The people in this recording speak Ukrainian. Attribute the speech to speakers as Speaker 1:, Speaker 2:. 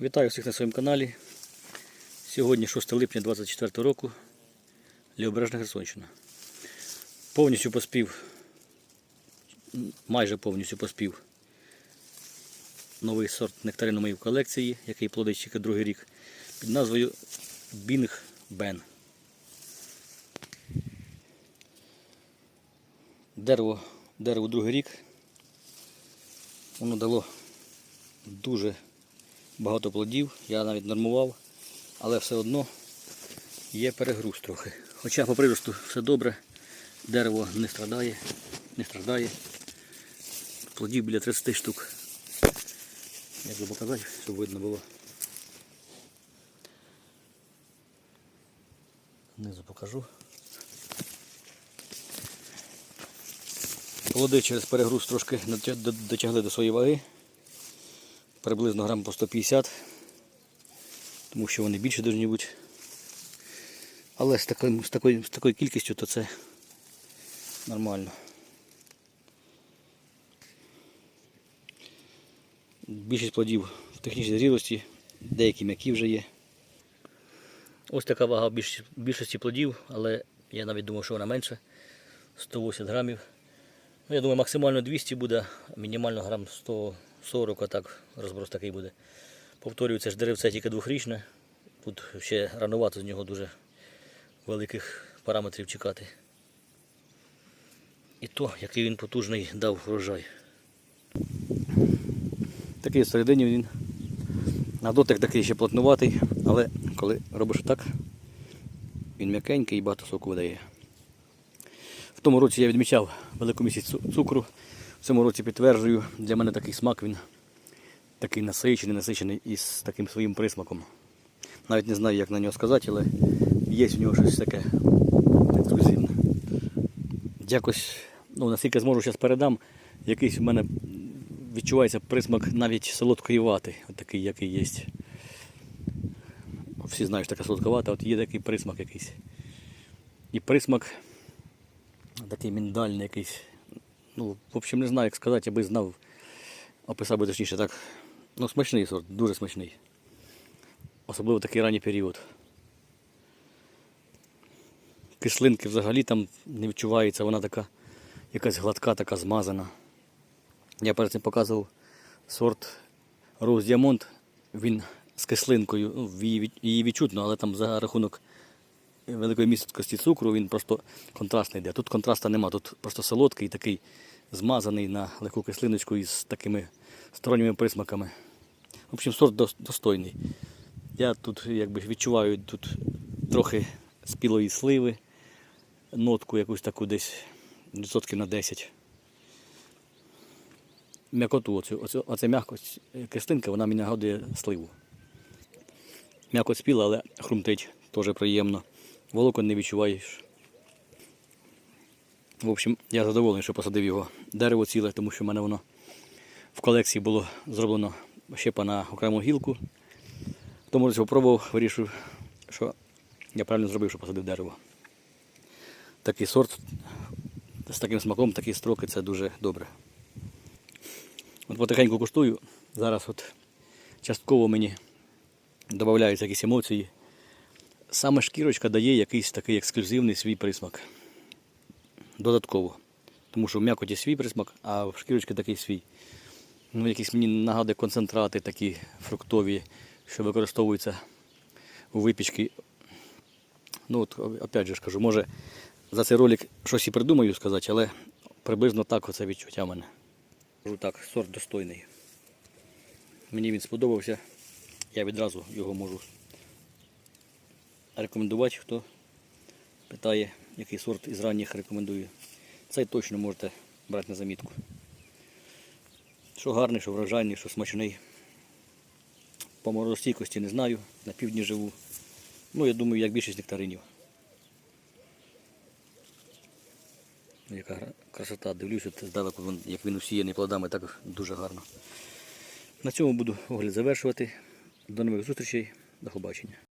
Speaker 1: Вітаю всіх на своєму каналі. Сьогодні 6 липня 2024 року. Лівобережна Херсонщина. Повністю поспів, майже повністю поспів новий сорт нектарину моєї в колекції, який плодить тільки другий рік, під назвою Бінг Бен. Дерево, дерево другий рік. Воно дало дуже багато плодів, я навіть нормував, але все одно є перегруз трохи. Хоча по приросту все добре, дерево не страдає, не страждає. Плодів біля 30 штук. Як би показати, щоб видно було. Знизу покажу. Плоди через перегруз трошки дотягли до своєї ваги приблизно грам по 150, тому що вони більше повинні бути. Але з такою, з такою, з такою кількістю то це нормально. Більшість плодів в технічній зрілості, деякі м'які вже є. Ось така вага більш- більшості плодів, але я навіть думав, що вона менше. 180 грамів. Ну, я думаю, максимально 200 буде, мінімально грам 140, а так розброс такий буде. Повторюю, це ж деревце тільки двохрічне. Тут ще ранувато з нього дуже великих параметрів чекати. І то, який він потужний дав врожай. Такий всередині він. На дотик такий ще плотнуватий, але коли робиш так, він м'якенький і багато соку видає. В тому році я відмічав велику місяць цукру. Цьому році підтверджую, для мене такий смак він такий насичений, насичений і з таким своїм присмаком. Навіть не знаю, як на нього сказати, але є в нього щось таке ексклюзивне. Якось, ну наскільки зможу, зараз передам. Якийсь в мене відчувається присмак навіть солодкої вати, такий, який є. Всі знають, що така солодка вата, от є такий присмак якийсь. І присмак такий міндальний якийсь. Ну, в общем, не знаю, як сказати, аби знав, описав би точніше так. Ну, смачний сорт, дуже смачний. Особливо такий ранній період. Кислинки взагалі там не відчувається, вона така якась гладка, така змазана. Я перед цим показував сорт Rose Diamond. Він з кислинкою, ну, її відчутно, але там за рахунок великої місткості цукру він просто контрастний йде. Тут контраста нема, тут просто солодкий, такий змазаний на легку кислиночку із такими сторонніми присмаками. В общем, сорт достойний. Я тут якби відчуваю тут трохи спілої сливи, нотку якусь таку десь відсотків на 10. М'якоту, оцю, оцю, оця м'якость е, кислинка, вона мені нагадує сливу. М'якоть спіла, але хрумтить, теж приємно. Волокон не відчуваєш. В общем, я задоволений, що посадив його. Дерево ціле, тому що в мене воно в колекції було зроблено щепа на окрему гілку. Тому році спробував, вирішив, що я правильно зробив, що посадив дерево. Такий сорт з таким смаком, такі строки це дуже добре. От потихеньку куштую. Зараз от частково мені додаються якісь емоції. Саме шкірочка дає якийсь такий ексклюзивний свій присмак. Додатково. Тому що в м'якоті свій присмак, а в шкірочці такий свій. Ну, якісь мені нагадує концентрати такі фруктові, що використовуються у випічці. Ну от, опять же кажу, може за цей ролик щось і придумаю сказати, але приблизно так оце відчуття в мене. Кажу так, сорт достойний. Мені він сподобався. Я відразу його можу рекомендувати, хто питає, який сорт із ранніх рекомендую. Цей точно можете брати на замітку. Що гарний, що врожайний, що смачний. По морозостійкості не знаю, на півдні живу. Ну, я думаю, як більшість нектаринів. Яка красота, дивлюся, здалеку, як він усіяний плодами, так дуже гарно. На цьому буду огляд завершувати. До нових зустрічей, до побачення.